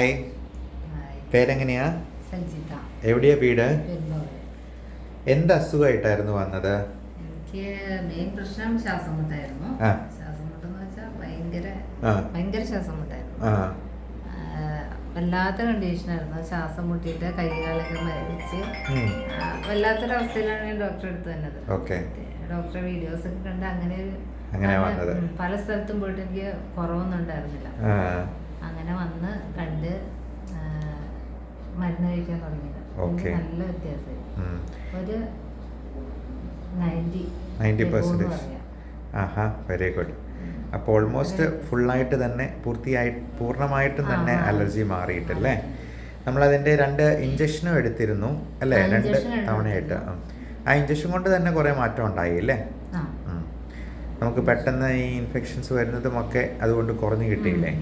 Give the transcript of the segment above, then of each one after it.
Hi. പേരെങ്ങനെയാ? Sanjitha എവിടെയാ വീട്? എന്ത് അസുഖമായിട്ടായിരുന്നു വന്നത്? എനിക്ക് മെയിൻ പ്രശ്നം ശ്വാസം മുട്ടായിരുന്നു. ശ്വാസം മുട്ടെന്ന് വെച്ചാൽ ഭയങ്കര. ഭയങ്കര ശ്വാസം മുട്ടായിരുന്നു വല്ലാത്ത കണ്ടീഷനായിരുന്നു ശ്വാസം മുട്ടിയിട്ട് കൈകാലൊക്കെ മരവിച്ച്. വല്ലാത്തൊരവസ്ഥയിലാണ് ഞാൻ ഡോക്ടറെ അടുത്ത് വന്നത്. ഡോക്ടറെ വീഡിയോസ് ഒക്കെ കണ്ട് അങ്ങനെ പല- സ്ഥലത്തും പോയിട്ട് എനിക്ക് കുറവൊന്നും ഉണ്ടായിരുന്നില്ല. അങ്ങനെ വന്ന് കണ്ട് മരുന്ന് കഴിക്കാൻ തുടങ്ങിയത്. നല്ല വ്യത്യാസമായി ഒരു നയന്റി 90% ആഹാ വെരി ഗുഡ് അപ്പോൾ ഓൾമോസ്റ്റ് ഫുള്ളായിട്ട് തന്നെ പൂർത്തിയായി പൂർണമായിട്ടും തന്നെ. അലർജി മാറിയിട്ടല്ലേ? നമ്മളതിന്റെ രണ്ട് ഇഞ്ചക്ഷനും എടുത്തിരുന്നു അല്ലേ? രണ്ട് തവണയായിട്ട്. ആ ഇഞ്ചക്ഷൻ കൊണ്ട് തന്നെ കുറേ മാറ്റം ഉണ്ടായി അല്ലേ? നമുക്ക് പെട്ടെന്ന് ഈ ഇൻഫെക്ഷൻസ് വരുന്നതുമൊക്കെ അതുകൊണ്ട് കുറഞ്ഞു കിട്ടിയില്ലേ.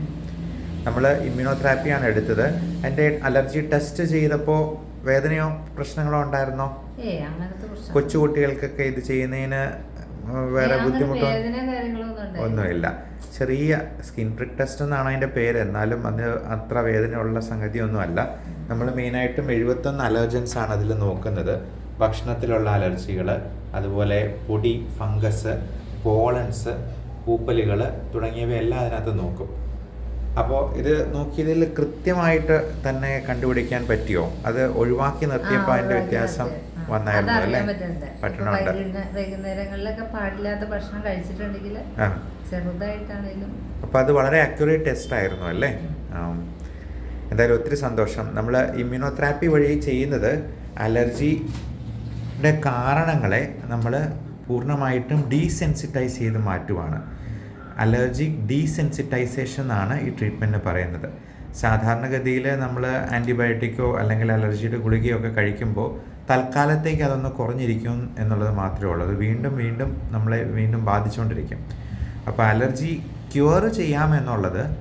നമ്മൾ ഇമ്മ്യൂണോതെറാപ്പിയാണ് എടുത്തത്. എന്റെ അലർജി ടെസ്റ്റ് ചെയ്തപ്പോൾ വേദനയോ പ്രശ്നങ്ങളോ ഉണ്ടായിരുന്നോ? കൊച്ചുകുട്ടികൾക്കൊക്കെ കൊച്ചു കുട്ടികൾക്കൊക്കെ ഇത് ചെയ്യുന്നതിന് വേറെ ബുദ്ധിമുട്ടോ. ഒന്നുമില്ല. ചെറിയ സ്കിൻ പ്രിക് ടെസ്റ്റ് എന്നാണ് അതിന്റെ പേര്. എന്നാലും അതിന് അത്ര വേദനയുള്ള സംഗതിയൊന്നുമല്ല. നമ്മൾ മെയിനായിട്ടും എഴുപത്തൊന്ന് അലർജൻസ് ആണ് അതിൽ നോക്കുന്നത്. ഭക്ഷണത്തിലുള്ള അലർജികൾ അതുപോലെ പൊടി ഫംഗസ് പോളൻസ് പൂപ്പലുകൾ തുടങ്ങിയവയെല്ലാം അതിനകത്ത് നോക്കും. അപ്പോൾ ഇത് നോക്കിയതിൽ കൃത്യമായിട്ട് തന്നെ കണ്ടുപിടിക്കാൻ പറ്റിയോ? അത് ഒഴിവാക്കി നിർത്തിയപ്പോൾ അതിന്റെ വ്യത്യാസം. വന്നായിരുന്നു അല്ലേ? വൈകുന്നേ- വൈകുന്നേരങ്ങളിലൊക്കെ പാടില്ലാത്ത ഭക്ഷണം കഴിച്ചിട്ടുണ്ടെങ്കിൽ ചെറുതായിട്ടാണെങ്കിലും അപ്പോൾ അത് വളരെ അക്യുറേറ്റ് ടെസ്റ്റ് ആയിരുന്നു അല്ലേ? എന്തായാലും ഒത്തിരി സന്തോഷം. നമ്മൾ ഇമ്മ്യൂണോതെറാപ്പി വഴി ചെയ്യുന്നത് അലർജിയുടെ കാരണങ്ങളെ നമ്മൾ പൂർണമായിട്ടും ഡീസെൻസിറ്റൈസ് ചെയ്ത് മാറ്റുവാണ്. അലർജി ഡീസെൻസിറ്റൈസേഷൻ എന്നാണ് ഈ ട്രീറ്റ്മെന്റ് പറയുന്നത്. സാധാരണഗതിയിൽ നമ്മൾ ആന്റിബയോട്ടിക്കോ അല്ലെങ്കിൽ അലർജിയുടെ ഗുളികയോ ഒക്കെ കഴിക്കുമ്പോൾ തൽക്കാലത്തേക്ക് അതൊന്ന് കുറഞ്ഞിരിക്കും എന്നുള്ളത് മാത്രമേ ഉള്ളൂ. അത് വീണ്ടും വീണ്ടും നമ്മളെ വീണ്ടും ബാധിച്ചുകൊണ്ടിരിക്കും. അപ്പോൾ അലർജി ക്യൂർ ചെയ്യാമെന്നുള്ളത്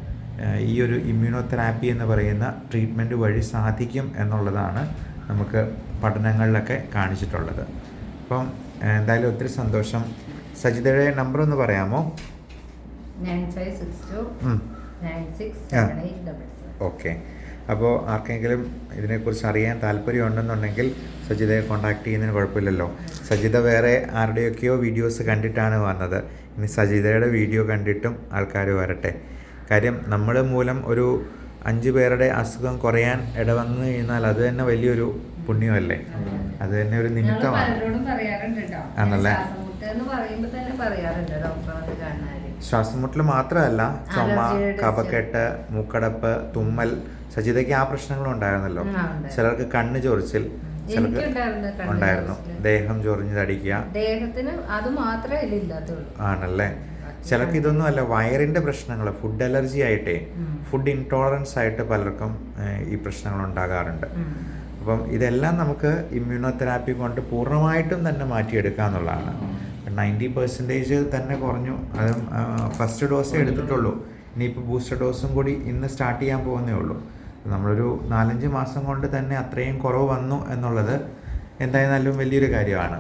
ഈ ഒരു ഇമ്മ്യൂണോതെറാപ്പി എന്ന് പറയുന്ന ട്രീറ്റ്മെന്റ് വഴി സാധിക്കും എന്നുള്ളതാണ് നമുക്ക് പഠനങ്ങളിലൊക്കെ കാണിച്ചിട്ടുള്ളത്. അപ്പം എന്തായാലും ഒത്തിരി സന്തോഷം. സജിതയുടെ നമ്പർ ഒന്ന് പറയാമോ? ഓക്കെ. അപ്പോൾ ആർക്കെങ്കിലും ഇതിനെക്കുറിച്ച് അറിയാൻ താല്പര്യമുണ്ടെന്നുണ്ടെങ്കിൽ സജിതയെ കോൺടാക്ട് ചെയ്യുന്നതിന് കുഴപ്പമില്ലല്ലോ. സജിത വേറെ ആരുടെയൊക്കെയോ വീഡിയോസ് കണ്ടിട്ടാണ് വന്നത്. ഇനി സജിതയുടെ വീഡിയോ കണ്ടിട്ടും ആൾക്കാർ വരട്ടെ. കാര്യം നമ്മൾ മൂലം ഒരു അഞ്ച് പേരുടെ അസുഖം കുറയാൻ ഇടവന്നു കഴിഞ്ഞാൽ അത് തന്നെ വലിയൊരു പുണ്യമല്ലേ? അത്. തന്നെ ഒരു നിമിത്തമാണ്. ആണല്ലേ? പറയാറുണ്ട് ഡോക്ടറെ കാണാൻ. ശ്വാസമുട്ടൽ മാത്രമല്ല ചുമ കഫക്കെട്ട് മൂക്കടപ്പ് തുമ്മൽ സജിതയ്ക്ക് ആ പ്രശ്നങ്ങളും ഉണ്ടായിരുന്നല്ലോ. ചിലർക്ക് കണ്ണ് ചൊറിച്ചിൽ ചിലർക്ക് ഉണ്ടായിരുന്നു. ദേഹം ചൊറിഞ്ഞ് തടിക്കുക. ദേഹത്തിന് അത് മാത്രമേ ആണല്ലേ? ചിലർക്ക് ഇതൊന്നും അല്ല വയറിന്റെ പ്രശ്നങ്ങൾ ഫുഡ് അലർജി ആയിട്ടേ ഫുഡ് ഇൻടോളറൻസ് ആയിട്ട് പലർക്കും ഈ പ്രശ്നങ്ങൾ ഉണ്ടാകാറുണ്ട്. അപ്പം ഇതെല്ലാം നമുക്ക് ഇമ്മ്യൂണോതെറാപ്പി കൊണ്ട് പൂർണമായിട്ടും തന്നെ മാറ്റിയെടുക്കാന്നുള്ളതാണ്. നയന്റി പെർസെന്റേജ് തന്നെ കുറഞ്ഞു. അതും ഫസ്റ്റ് ഡോസേ എടുത്തിട്ടുള്ളൂ. ഇനിയിപ്പോൾ ബൂസ്റ്റർ ഡോസും കൂടി ഇന്ന് സ്റ്റാർട്ട് ചെയ്യാൻ പോകുന്നേ ഉള്ളൂ. നമ്മളൊരു നാലഞ്ച് മാസം കൊണ്ട് തന്നെ അത്രയും കുറവ് വന്നു എന്നുള്ളത് എന്തായിരുന്നാലും വലിയൊരു കാര്യമാണ്.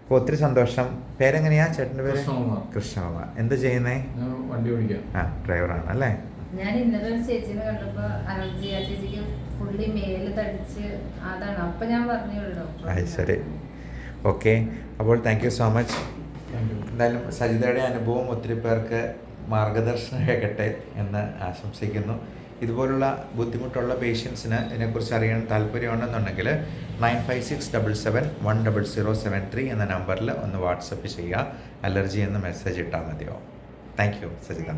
അപ്പോൾ ഒത്തിരി സന്തോഷം. പേരെങ്ങനെയാ ചേട്ടന്റെ പേര്? കൃഷ്ണകുമാർ. എന്താ ചെയ്യുന്നേ? വണ്ടി ഓടിക്കാം. ആ ഡ്രൈവറാണ് അല്ലേ? ഞാൻ ഇന്നലെ ഒരു ചേച്ചിനെ കണ്ടപ്പോ അലർജി ആ ചേച്ചിക്ക് ഫുള്ളി മേൽ തടിച്ച് അതാണ്. അപ്പൊ ഞാൻ പറഞ്ഞു ഡോക്ടർ അത് ശരി. ഓക്കെ അപ്പോൾ താങ്ക് യു സോ മച്ച് എന്തായാലും സജിതയുടെ അനുഭവം ഒത്തിരി പേർക്ക് മാർഗദർശനമാകട്ടെ എന്ന് ആശംസിക്കുന്നു. ഇതുപോലുള്ള ബുദ്ധിമുട്ടുള്ള പേഷ്യൻസിന് ഇതിനെക്കുറിച്ച് അറിയാൻ താല്പര്യമുണ്ടെന്നുണ്ടെങ്കിൽ nine five six double seven one double zero seven three എന്ന നമ്പറിൽ ഒന്ന് വാട്സപ്പ് ചെയ്യുക. അലർജി എന്ന് മെസ്സേജ് ഇട്ടാൽ മതിയോ താങ്ക് യു സജിത.